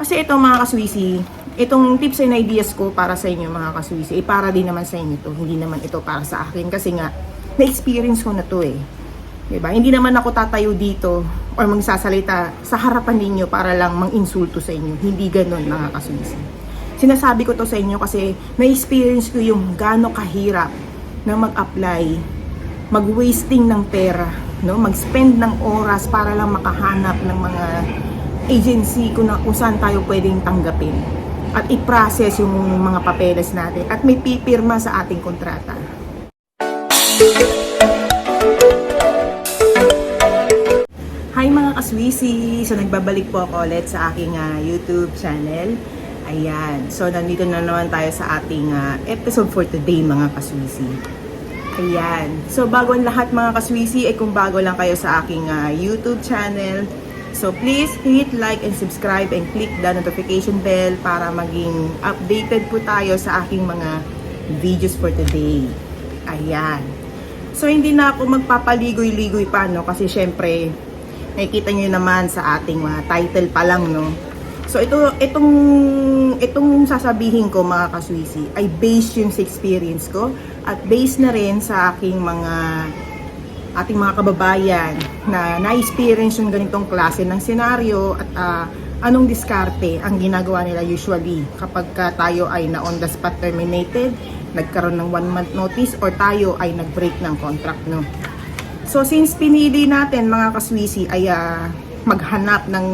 Kasi ito mga kaswisi, itong tips and ideas ko para sa inyo mga kaswisi, eh para din naman sa inyo to. Hindi naman ito para sa akin kasi nga, na-experience ko na to eh. 'Di ba? Hindi naman ako tatayo dito or magsasalita sa harapan ninyo para lang mang-insulto sa inyo. Hindi ganoon mga kaswisi. Sinasabi ko to sa inyo kasi na-experience ko yung gaano kahirap na mag-apply, mag-wasting ng pera, no? mag-spend ng oras para lang makahanap ng mga agency kung, na, kung saan tayo pwedeng tanggapin at i-process yung mga papeles natin at may pipirma sa ating kontrata. Hi mga kaswisi! So nagbabalik po ako ulit sa aking ah, YouTube channel. Ayan. So nandito na naman tayo sa ating ah, episode for today mga kaswisi. Ayan. So bago ang lahat mga kaswisi, eh kung bago lang kayo sa aking ah, YouTube channel, so please hit like and subscribe and click the notification bell para maging updated po tayo sa aking mga videos for today. Ayan. So hindi na ako magpapaligoy-ligoy pa no kasi syempre nakikita niyo naman sa ating mga title pa lang no. So ito itong itong sasabihin ko mga kaswisi ay based yun sa experience ko at based na rin sa aking mga ating mga kababayan na na-experience yung ganitong klase ng senaryo at ah, anong diskarte ang ginagawa nila usually kapag ka tayo ay na on the spot terminated, nagkaroon ng one month notice or tayo ay nag-break ng contract no. So since pinili natin mga kaswisi ay ah, maghanap ng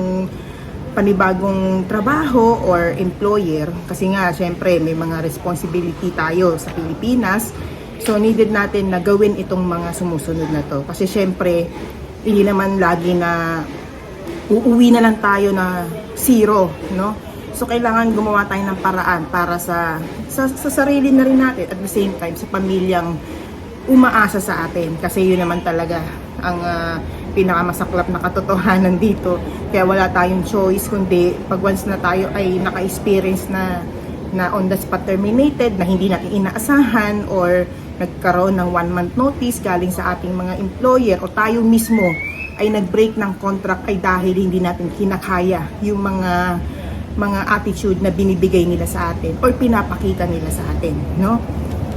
panibagong trabaho or employer kasi nga syempre may mga responsibility tayo sa Pilipinas so needed natin na gawin itong mga sumusunod na to. Kasi syempre hindi naman lagi na uuwi na lang tayo na zero no? So kailangan gumawa tayo ng paraan para sa sa, sa sarili na rin natin at the same time sa pamilyang umaasa sa atin. Kasi yun naman talaga ang ah, pinakamasaklap na katotohanan dito. Kaya wala tayong choice kundi pag once na tayo ay naka-experience na na on the spot terminated na hindi natin inaasahan or nagkaroon ng one month notice galing sa ating mga employer o tayo mismo ay nag-break ng contract ay dahil hindi natin kinakaya yung mga mga attitude na binibigay nila sa atin or pinapakita nila sa atin no?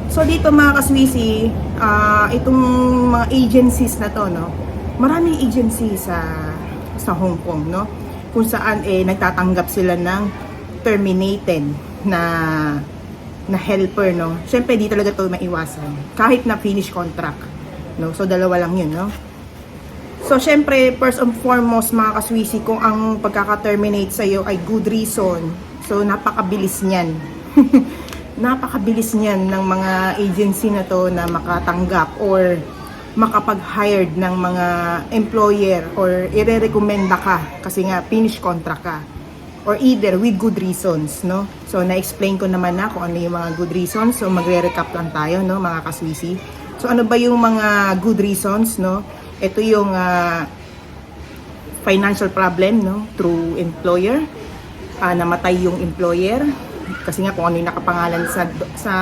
So dito mga kaswisi, ah, itong mga agencies na to, no, maraming agency sa sa Hong Kong, no, kung saan eh nagtatanggap sila ng terminated na na helper, no. Syempre di talaga to maiwasan, kahit na finish contract, no. So dalawa lang yun, no. So syempre first and foremost mga kaswisi, kung ang pagkaka-terminate sa iyo ay good reason, so napakabilis niyan. napakabilis niyan ng mga agency na to na makatanggap or makapag-hired ng mga employer or ire-recommenda ka kasi nga finish contract ka or either with good reasons no? So na-explain ko naman na kung ano yung mga good reasons. So magre-recap lang tayo no mga kaswisi. So ano ba yung mga good reasons no? Ito yung ah, financial problem no? Through employer. Ah, namatay yung employer. Kasi nga kung ano yung nakapangalan sa sa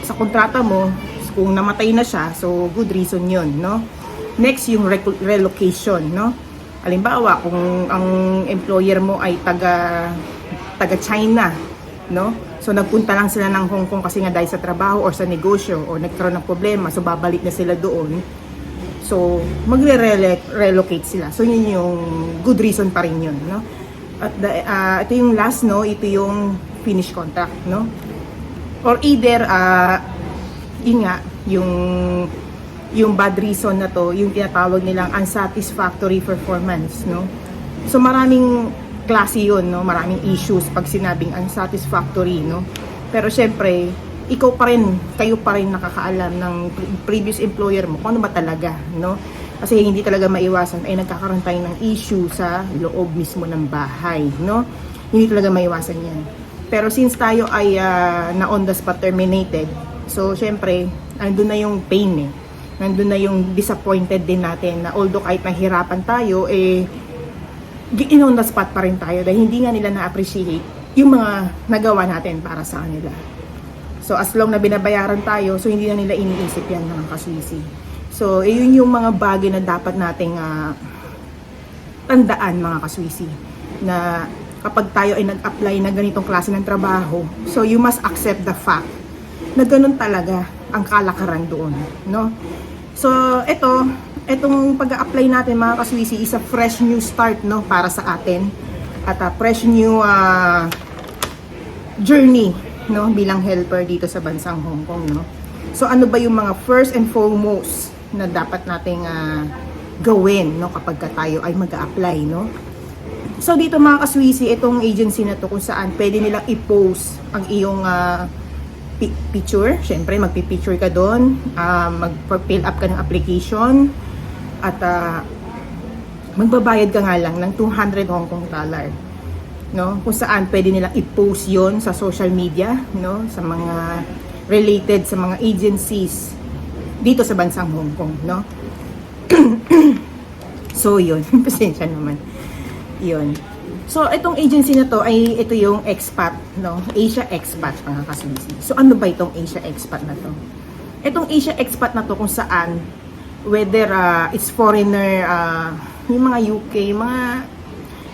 sa kontrata mo kung namatay na siya so good reason yun no? Next yung relocation no halimbawa kung ang employer mo ay taga taga China no so nagpunta lang sila ng Hong Kong kasi nga dahil sa trabaho or sa negosyo o nagkaroon ng problema so babalik na sila doon So, magre-relocate sila. So, yun yung good reason pa rin yun, no? At the, ah, ito yung last, no? Ito yung finish contract, no? Or either, ah, yun nga, yung yung bad reason na to, yung tinatawag nilang unsatisfactory performance, no? So, maraming klase yun, no? Maraming issues pag sinabing unsatisfactory, no? Pero syempre, ikaw pa rin, kayo pa rin nakakaalam ng pre- previous employer mo kung ano ba talaga, no? Kasi hindi talaga maiwasan ay nagkakaroon tayo ng issue sa loob mismo ng bahay, no? Hindi talaga maiwasan yan. Pero since tayo ay ah, na on the spot terminated, so syempre, andun na yung pain eh. Nandun na yung disappointed din natin na although kahit nahirapan tayo, eh, in on the spot pa rin tayo dahil hindi nga nila na-appreciate yung mga nagawa natin para sa kanila. So as long na binabayaran tayo, so hindi na nila iniisip yan mga kaswisi. So eh, yun yung mga bagay na dapat nating ah, tandaan mga kaswisi na kapag tayo ay nag-apply na ganitong klase ng trabaho. So you must accept the fact na ganun talaga ang kalakaran doon, no? So ito, itong pag-apply natin mga kaswisi is a fresh new start no para sa atin at a fresh new ah, journey no bilang helper dito sa bansang Hong Kong no. So ano ba yung mga first and foremost na dapat nating ah, gawin no kapag ka tayo ay mag-apply no? So dito mga kaswisi, itong agency na to kung saan pwede nilang i-post ang iyong pi- picture. Siyempre, magpi-picture ka doon, ah, mag-fill up ka ng application, at ah, magbabayad ka nga lang ng 200 Hong Kong dollar. No? Kung saan pwede nilang i-post yon sa social media, no? Sa mga related sa mga agencies dito sa bansang Hong Kong, no? so, yun. Pasensya naman. Yun. So, itong agency na to ay ito yung expat, no? Asia Expat, mga kasisi. So, ano ba itong Asia Expat na to? Itong Asia Expat na to kung saan whether uh, it's foreigner, uh, yung mga UK, mga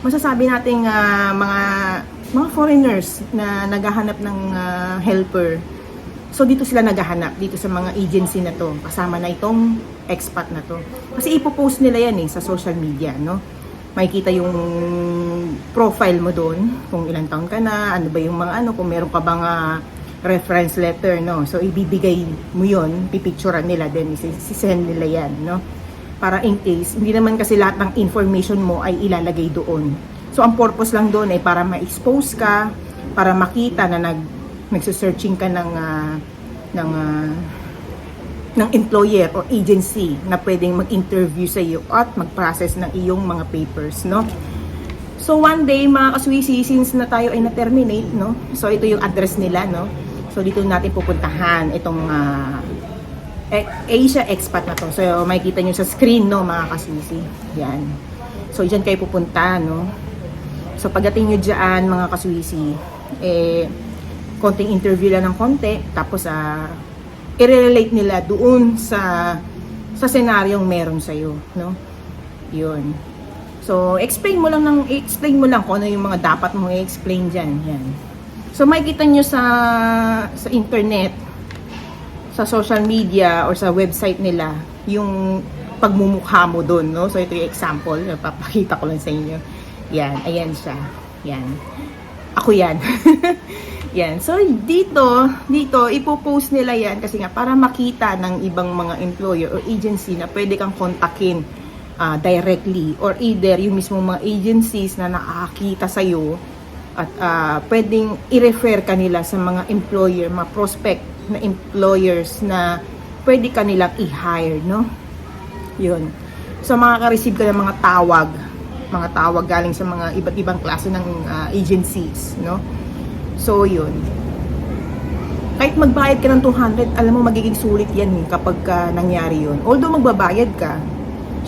masasabi nating uh, mga mga foreigners na naghahanap ng uh, helper. So dito sila naghahanap dito sa mga agency na to kasama na itong expat na to. Kasi ipopost nila yan eh sa social media, no? Makikita yung profile mo doon, kung ilang taon ka na, ano ba yung mga ano, kung meron ka bang ah, reference letter, no? So ibibigay mo yon, pipicturean nila then sisend nila yan, no? Para in case, hindi naman kasi lahat ng information mo ay ilalagay doon. So ang purpose lang doon ay para ma-expose ka, para makita na nag nagse-searching ka ng ah, ng ah, ng employer or agency na pwedeng mag-interview sa iyo at mag-process ng iyong mga papers, no? So one day, mga kaswisi, since na tayo ay na-terminate, no? So ito yung address nila, no? So dito natin pupuntahan itong eh, Asia expat na to. So makikita nyo sa screen, no, mga kaswisi. Yan. So dyan kayo pupunta, no? So pagdating nyo dyan, mga kaswisi, eh, konting interview lang ng konti, tapos ah, i-relate nila doon sa sa senaryong meron sa iyo, no? 'Yun. So, explain mo lang ng explain mo lang kung ano yung mga dapat mo i-explain diyan, yan. So, makikita nyo sa sa internet, sa social media or sa website nila yung pagmumukha mo doon, no? So, ito yung example, papakita ko lang sa inyo. Yan, ayan siya. Yan. Ako yan. yan. So, dito, dito, ipopost nila yan kasi nga para makita ng ibang mga employer or agency na pwede kang kontakin ah, directly or either yung mismo mga agencies na nakakita sa'yo at ah, pwedeng i-refer kanila sa mga employer, mga prospect na employers na pwede kanilang i-hire, no? Yun. So, makaka-receive ka ng mga tawag, mga tawag galing sa mga iba't ibang klase ng ah, agencies, no? So, yun. Kahit magbayad ka ng 200, alam mo magiging sulit yan eh, kapag ka nangyari yun. Although magbabayad ka,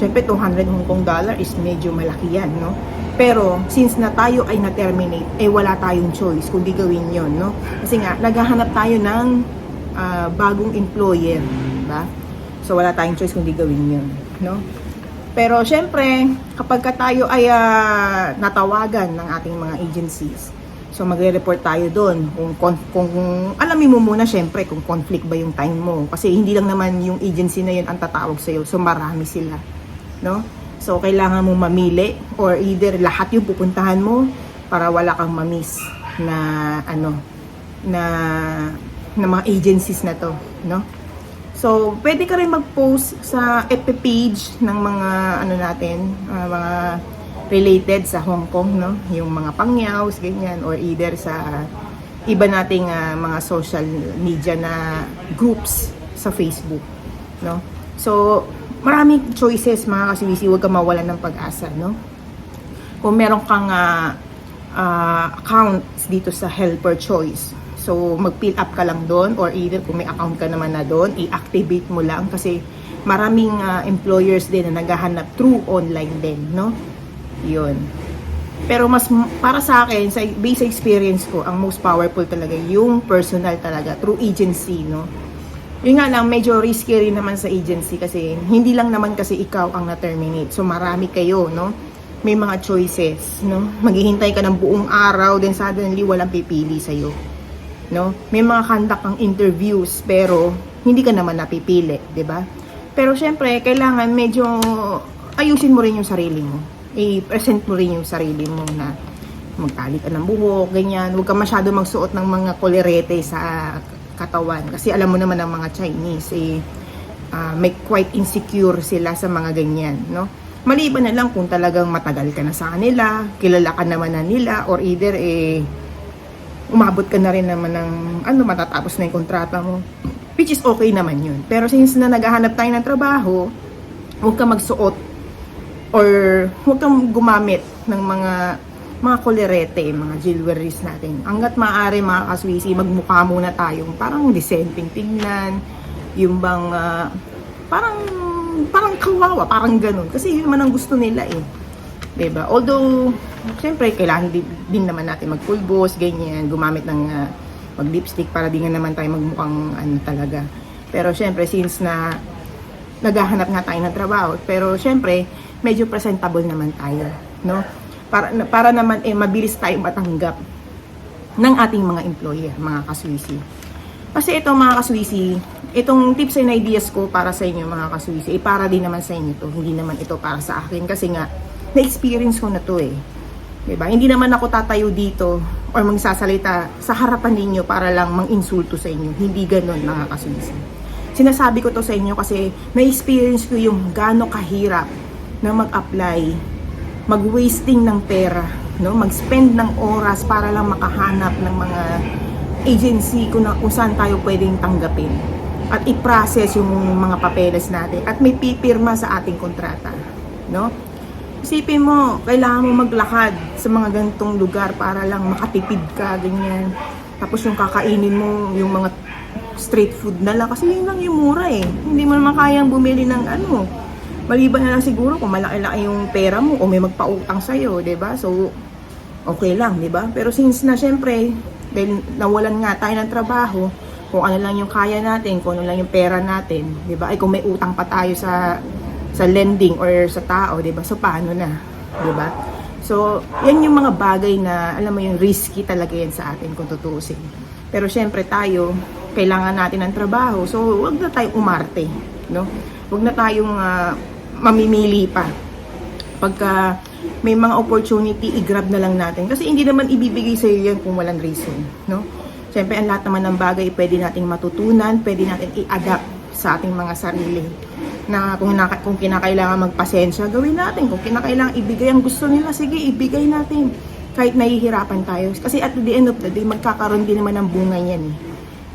syempre 200 Hong Kong dollar is medyo malaki yan, no? Pero, since na tayo ay na-terminate, eh wala tayong choice kung di gawin yon no? Kasi nga, naghahanap tayo ng ah, bagong employer, ba? So, wala tayong choice kung di gawin yon no? Pero, syempre, kapag ka tayo ay ah, natawagan ng ating mga agencies, so magre-report tayo doon kung, kung, kung alamin mo muna syempre kung conflict ba yung time mo. Kasi hindi lang naman yung agency na yun ang tatawag sa'yo, so marami sila, no? So, kailangan mo mamili or either lahat yung pupuntahan mo para wala kang mamiss na ano na na mga agencies na to, no? So, pwede ka rin mag-post sa FB page ng mga ano natin, ah, mga related sa Hong Kong, no? Yung mga pangyaws, ganyan or either sa iba nating ah, mga social media na groups sa Facebook, no? So, maraming choices mga kasiwisi, huwag ka mawalan ng pag-asa, no? Kung meron kang ah, ah, accounts dito sa Helper Choice, so mag-fill up ka lang doon or either kung may account ka naman na doon, i-activate mo lang kasi maraming ah, employers din na naghahanap through online din, no? Yun. Pero mas para sa akin, sa base experience ko, ang most powerful talaga yung personal talaga through agency, no? Yun nga lang, medyo risky rin naman sa agency kasi hindi lang naman kasi ikaw ang na-terminate. So marami kayo, no? may mga choices, no? Maghihintay ka ng buong araw, then suddenly walang pipili sa'yo. No? May mga conduct ang interviews, pero hindi ka naman napipili, di ba? Pero syempre, kailangan medyo ayusin mo rin yung sarili mo. I-present mo rin yung sarili mo na magtali ka ng buhok, ganyan. Huwag ka masyado magsuot ng mga kolerete sa katawan. Kasi alam mo naman ang mga Chinese, eh, ah, may quite insecure sila sa mga ganyan, no? Maliban na lang kung talagang matagal ka na sa kanila, kilala ka naman na nila, or either eh, umabot ka na rin naman ng, ano, matatapos na yung kontrata mo. Which is okay naman yun. Pero since na naghahanap tayo ng trabaho, huwag ka magsuot or huwag kang gumamit ng mga mga kolerete, mga jewelries natin. Hanggat maaari mga kaswisi, magmukha muna tayong parang disenteng tingnan, yung bang ah, parang parang kawawa, parang ganun. Kasi yun man ang gusto nila eh. 'Di ba? Although, syempre, kailangan din, din naman natin magpulbos, ganyan, gumamit ng ah, mag-lipstick para di nga naman tayo magmukhang ano talaga. Pero syempre, since na naghahanap nga tayo ng trabaho, pero syempre, medyo presentable naman tayo, no? Para, para naman eh, mabilis tayo matanggap ng ating mga employer, mga kaswisi. Kasi ito mga kaswisi, itong tips and ideas ko para sa inyo mga kaswisi, eh, para din naman sa inyo to. Hindi naman ito para sa akin kasi nga, na-experience ko na to eh. 'Di ba? Hindi naman ako tatayo dito or magsasalita sa harapan ninyo para lang mang-insulto sa inyo. Hindi ganoon mga kaswisi. Sinasabi ko to sa inyo kasi na-experience ko yung gaano kahirap na mag-apply, mag-wasting ng pera, no? mag-spend ng oras para lang makahanap ng mga agency kung, na, kung saan tayo pwedeng tanggapin at i-process yung mga papeles natin at may pipirma sa ating kontrata no? Isipin mo kailangan mo maglakad sa mga ganitong lugar para lang makatipid ka ganyan. Tapos yung kakainin mo yung mga street food na lang kasi yun lang yung mura eh. Hindi mo naman kayang bumili ng ano maliban na lang siguro kung malaki-laki yung pera mo o may magpautang sa'yo, ba? So, okay lang, 'di ba? Pero since na syempre, dahil nawalan nga tayo ng trabaho, kung ano lang yung kaya natin, kung ano lang yung pera natin, 'di ba? Ay kung may utang pa tayo sa sa lending or sa tao, 'di ba? So paano na, 'di ba? So, yan yung mga bagay na alam mo yung risky talaga yan sa atin kung tutuusin. Pero syempre tayo, kailangan natin ng trabaho. So, wag na tayong umarte, no? Wag na tayong ah, mamimili pa pagka may mga opportunity, i-grab na lang natin. Kasi hindi naman ibibigay sa iyo yan kung walang reason, no? Siyempre, ang lahat naman ng bagay pwede nating matutunan, pwede natin i-adapt sa ating mga sarili. Na kung, naka, kung kinakailangan magpasensya, gawin natin. Kung kinakailangan ibigay ang gusto nila, sige, ibigay natin. Kahit nahihirapan tayo. Kasi at the end of the day, magkakaroon din naman ng bunga yan. eh.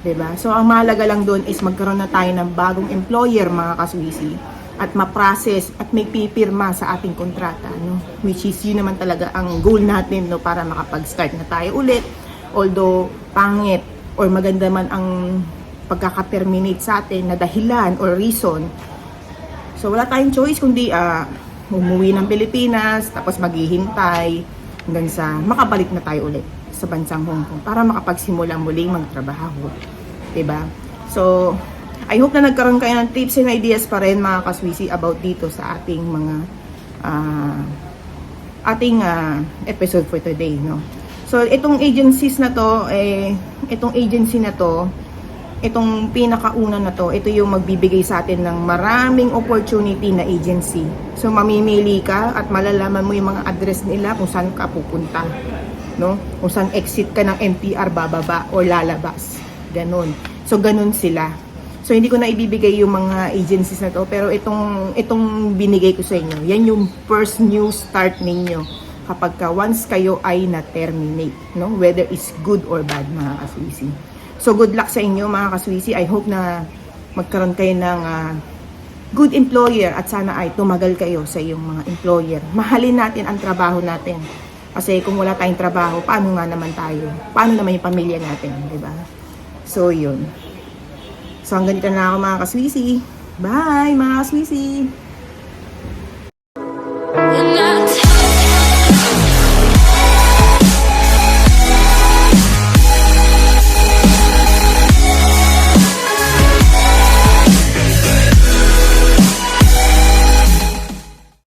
'Di ba? So, ang mahalaga lang doon is magkaroon na tayo ng bagong employer, mga kaswisi at ma-process at may pipirma sa ating kontrata no? Which is yun naman talaga ang goal natin no? Para makapag-start na tayo ulit. Although pangit or maganda man ang pagkaka-terminate sa atin na dahilan or reason. So wala tayong choice kundi ah, umuwi ng Pilipinas tapos maghihintay hanggang sa makabalik na tayo ulit sa bansang Hong Kong para makapagsimula muling magtrabaho. 'di ba so I hope na nagkaroon kayo ng tips and ideas pa rin mga kaswisi about dito sa ating mga ah, ating ah, episode for today, no? So, itong agencies na to, eh, itong agency na to, itong pinakauna na to, ito yung magbibigay sa atin ng maraming opportunity na agency. So, mamimili ka at malalaman mo yung mga address nila kung saan ka pupunta. No? Kung saan exit ka ng NPR bababa or lalabas. Ganon. So, ganon sila. So hindi ko na ibibigay yung mga agencies na to pero itong itong binigay ko sa inyo. Yan yung first new start ninyo kapag ka once kayo ay na-terminate, no? Whether it's good or bad mga kaswisi. So good luck sa inyo mga kaswisi. I hope na magkaroon kayo ng ah, good employer at sana ay tumagal kayo sa iyong mga employer. Mahalin natin ang trabaho natin. Kasi kung wala tayong trabaho, paano nga naman tayo? Paano naman yung pamilya natin, di ba? So, yun. So hanggang dito na ako mga kaswisi. Bye mga kaswisi!